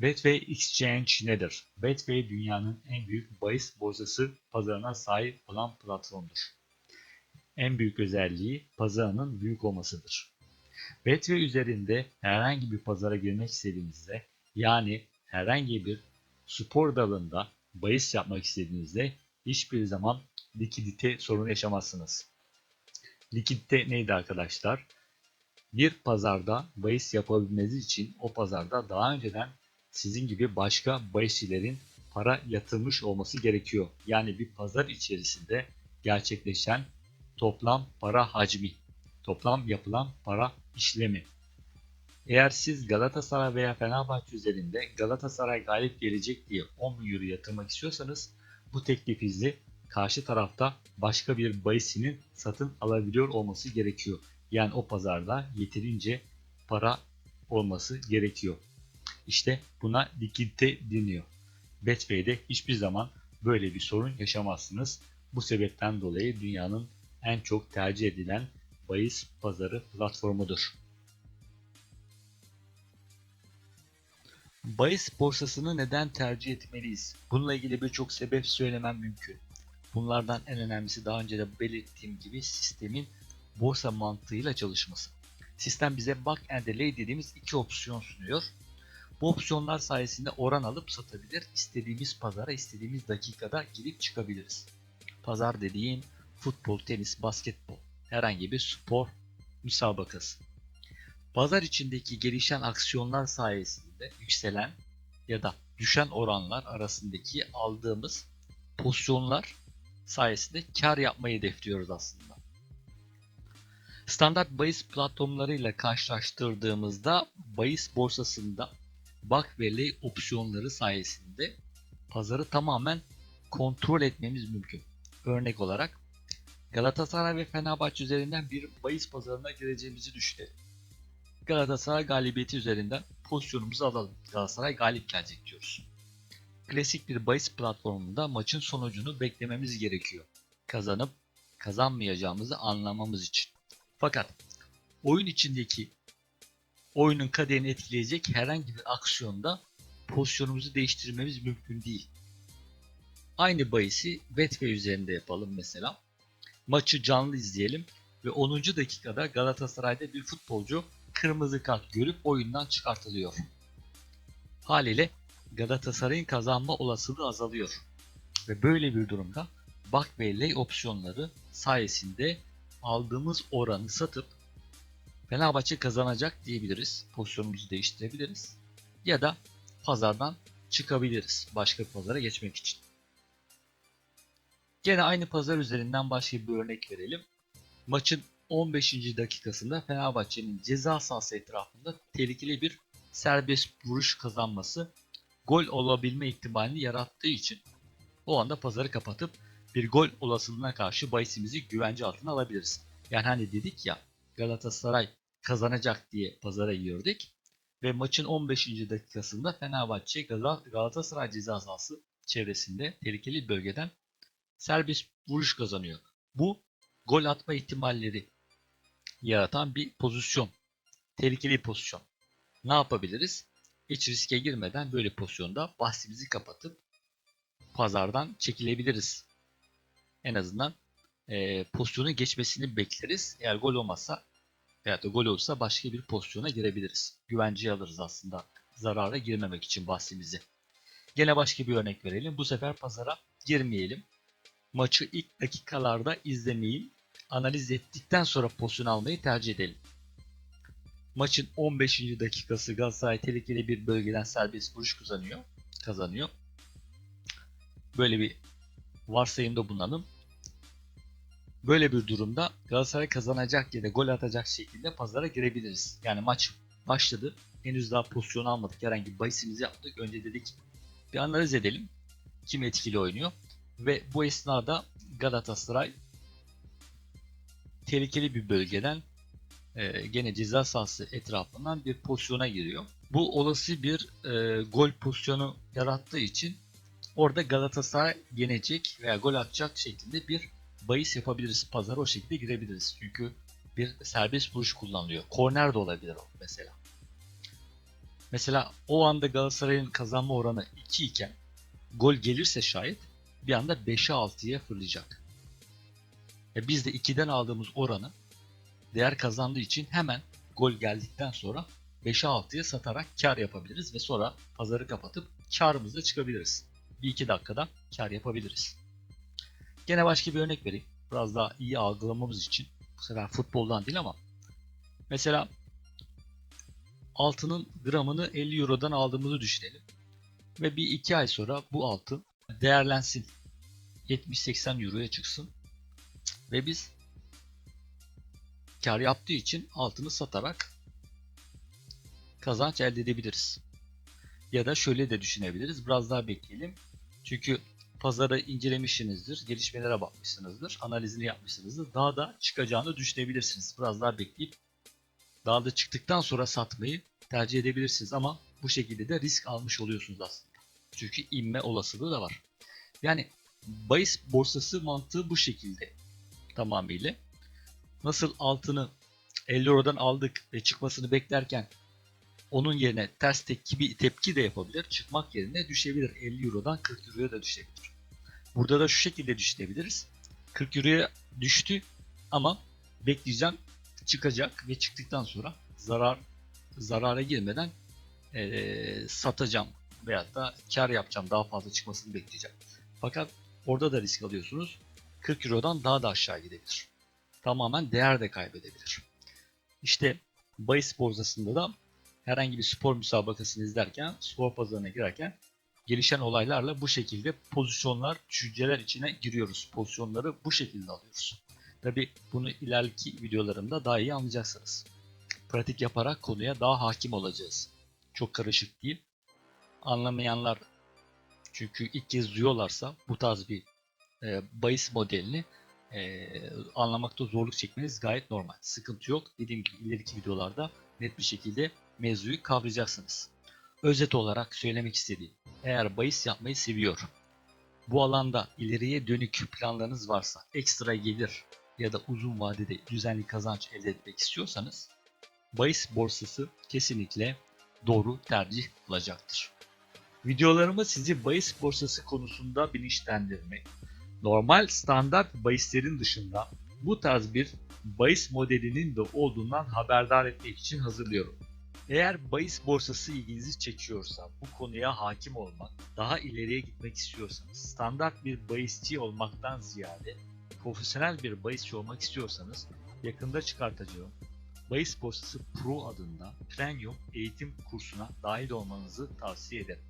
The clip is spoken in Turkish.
Betway Exchange nedir? Betway dünyanın en büyük bahis borsası pazarına sahip olan platformdur. En büyük özelliği pazarının büyük olmasıdır. Betway üzerinde herhangi bir pazara girmek istediğinizde yani herhangi bir spor dalında bahis yapmak istediğinizde hiçbir zaman likidite sorunu yaşamazsınız. Likidite neydi arkadaşlar? Bir pazarda bahis yapabilmeniz için o pazarda daha önceden sizin gibi başka bahisçilerin para yatırmış olması gerekiyor. Yani bir pazar içerisinde gerçekleşen toplam para hacmi, toplam yapılan para işlemi. Eğer siz Galatasaray veya Fenerbahçe üzerinde Galatasaray galip gelecek diye 10 bin euro yatırmak istiyorsanız bu teklifinizi karşı tarafta başka bir bahisinin satın alabiliyor olması gerekiyor. Yani o pazarda yeterince para olması gerekiyor. İşte buna likidite deniyor. Betway'de hiçbir zaman böyle bir sorun yaşamazsınız. Bu sebepten dolayı dünyanın en çok tercih edilen bahis pazarı platformudur. Bahis borsasını neden tercih etmeliyiz? Bununla ilgili birçok sebep söylemem mümkün. Bunlardan en önemlisi daha önce de belirttiğim gibi sistemin borsa mantığıyla çalışması. Sistem bize Buck and Delay dediğimiz iki opsiyon sunuyor. Bu opsiyonlar sayesinde oran alıp satabilir, istediğimiz pazara istediğimiz dakikada girip çıkabiliriz. Pazar dediğin futbol, tenis, basketbol, herhangi bir spor müsabakası. Pazar içindeki gelişen aksiyonlar sayesinde yükselen ya da düşen oranlar arasındaki aldığımız pozisyonlar sayesinde kar yapmayı hedefliyoruz aslında. Standart bahis platformlarıyla karşılaştırdığımızda bahis borsasında bak ve lay opsiyonları sayesinde pazarı tamamen kontrol etmemiz mümkün. Örnek olarak Galatasaray ve Fenerbahçe üzerinden bir bahis pazarına gireceğimizi düşünelim. Galatasaray galibiyeti üzerinden pozisyonumuzu alalım. Galatasaray galip gelecek diyoruz. Klasik bir bahis platformunda maçın sonucunu beklememiz gerekiyor. Kazanıp kazanmayacağımızı anlamamız için. Fakat oyun içindeki oyunun kaderini etkileyecek herhangi bir aksiyonda pozisyonumuzu değiştirmemiz mümkün değil. Aynı bahisi Betway üzerinde yapalım mesela. Maçı canlı izleyelim ve 10. dakikada Galatasaray'da bir futbolcu kırmızı kart görüp oyundan çıkartılıyor. Haliyle Galatasaray'ın kazanma olasılığı azalıyor. Ve böyle bir durumda Bak opsiyonları sayesinde aldığımız oranı satıp Fenerbahçe kazanacak diyebiliriz. Pozisyonumuzu değiştirebiliriz. Ya da pazardan çıkabiliriz başka bir pazara geçmek için. Gene aynı pazar üzerinden başka bir örnek verelim. Maçın 15. dakikasında Fenerbahçe'nin ceza sahası etrafında tehlikeli bir serbest vuruş kazanması gol olabilme ihtimalini yarattığı için o anda pazarı kapatıp bir gol olasılığına karşı bahisimizi güvence altına alabiliriz. Yani hani dedik ya Galatasaray kazanacak diye pazara girdik ve maçın 15. dakikasında Fenerbahçe Galatasaray ceza sahası çevresinde tehlikeli bölgeden serbest vuruş kazanıyor. Bu gol atma ihtimalleri yaratan bir pozisyon. Tehlikeli bir pozisyon. Ne yapabiliriz? Hiç riske girmeden böyle pozisyonda bahsimizi kapatıp pazardan çekilebiliriz. En azından e, pozisyonun geçmesini bekleriz. Eğer gol olmazsa veya da gol olursa başka bir pozisyona girebiliriz. Güvenceye alırız aslında zarara girmemek için bahsimizi. Gene başka bir örnek verelim. Bu sefer pazara girmeyelim. Maçı ilk dakikalarda izlemeyi analiz ettikten sonra pozisyon almayı tercih edelim. Maçın 15. dakikası Galatasaray tehlikeli bir bölgeden serbest vuruş kazanıyor. kazanıyor. Böyle bir varsayımda bulunalım. Böyle bir durumda Galatasaray kazanacak ya da gol atacak şekilde pazara girebiliriz. Yani maç başladı. Henüz daha pozisyon almadık. Herhangi bir bahisimizi yaptık. Önce dedik bir analiz edelim. Kim etkili oynuyor. Ve bu esnada Galatasaray tehlikeli bir bölgeden e, gene ceza sahası etrafından bir pozisyona giriyor. Bu olası bir e, gol pozisyonu yarattığı için orada Galatasaray yenecek veya gol atacak şeklinde bir bahis yapabiliriz. Pazara o şekilde girebiliriz. Çünkü bir serbest vuruş kullanılıyor. Korner de olabilir o mesela. Mesela o anda Galatasaray'ın kazanma oranı 2 iken gol gelirse şayet bir anda 5'e 6'ya fırlayacak. E biz de 2'den aldığımız oranı değer kazandığı için hemen gol geldikten sonra 5'e 6'ya satarak kar yapabiliriz ve sonra pazarı kapatıp karımıza çıkabiliriz. 1-2 dakikada kar yapabiliriz. Gene başka bir örnek vereyim. Biraz daha iyi algılamamız için. Bu sefer futboldan değil ama. Mesela altının gramını 50 Euro'dan aldığımızı düşünelim. Ve bir iki ay sonra bu altın değerlensin. 70-80 Euro'ya çıksın. Ve biz kar yaptığı için altını satarak kazanç elde edebiliriz. Ya da şöyle de düşünebiliriz. Biraz daha bekleyelim. Çünkü pazarı incelemişsinizdir, gelişmelere bakmışsınızdır, analizini yapmışsınızdır. Daha da çıkacağını düşünebilirsiniz. Biraz daha bekleyip daha da çıktıktan sonra satmayı tercih edebilirsiniz ama bu şekilde de risk almış oluyorsunuz aslında. Çünkü inme olasılığı da var. Yani bahis borsası mantığı bu şekilde tamamıyla. Nasıl altını 50 Euro'dan aldık ve çıkmasını beklerken onun yerine ters tepki, bir tepki de yapabilir. Çıkmak yerine düşebilir. 50 Euro'dan 40 Euro'ya da düşebilir. Burada da şu şekilde düşünebiliriz. 40 Euro'ya düştü ama bekleyeceğim çıkacak ve çıktıktan sonra zarar zarara girmeden eee, satacağım veyahut da kar yapacağım daha fazla çıkmasını bekleyeceğim. Fakat orada da risk alıyorsunuz. 40 Euro'dan daha da aşağı gidebilir. Tamamen değer de kaybedebilir. İşte bahis borsasında da herhangi bir spor müsabakasını izlerken, spor pazarına girerken gelişen olaylarla bu şekilde pozisyonlar, düşünceler içine giriyoruz. Pozisyonları bu şekilde alıyoruz. Tabi bunu ileriki videolarımda daha iyi anlayacaksınız. Pratik yaparak konuya daha hakim olacağız. Çok karışık değil. Anlamayanlar çünkü ilk kez duyuyorlarsa bu tarz bir e, bahis modelini e, anlamakta zorluk çekmeniz gayet normal. Sıkıntı yok. Dediğim gibi ileriki videolarda net bir şekilde mevzuyu kavrayacaksınız. Özet olarak söylemek istediğim, eğer bahis yapmayı seviyor, bu alanda ileriye dönük planlarınız varsa, ekstra gelir ya da uzun vadede düzenli kazanç elde etmek istiyorsanız, bahis borsası kesinlikle doğru tercih olacaktır. Videolarımı sizi bahis borsası konusunda bilinçlendirmek, normal standart bahislerin dışında bu tarz bir bahis modelinin de olduğundan haberdar etmek için hazırlıyorum. Eğer bahis borsası ilginizi çekiyorsa, bu konuya hakim olmak, daha ileriye gitmek istiyorsanız, standart bir bahisçi olmaktan ziyade profesyonel bir bahisçi olmak istiyorsanız yakında çıkartacağım Bahis Borsası Pro adında premium eğitim kursuna dahil olmanızı tavsiye ederim.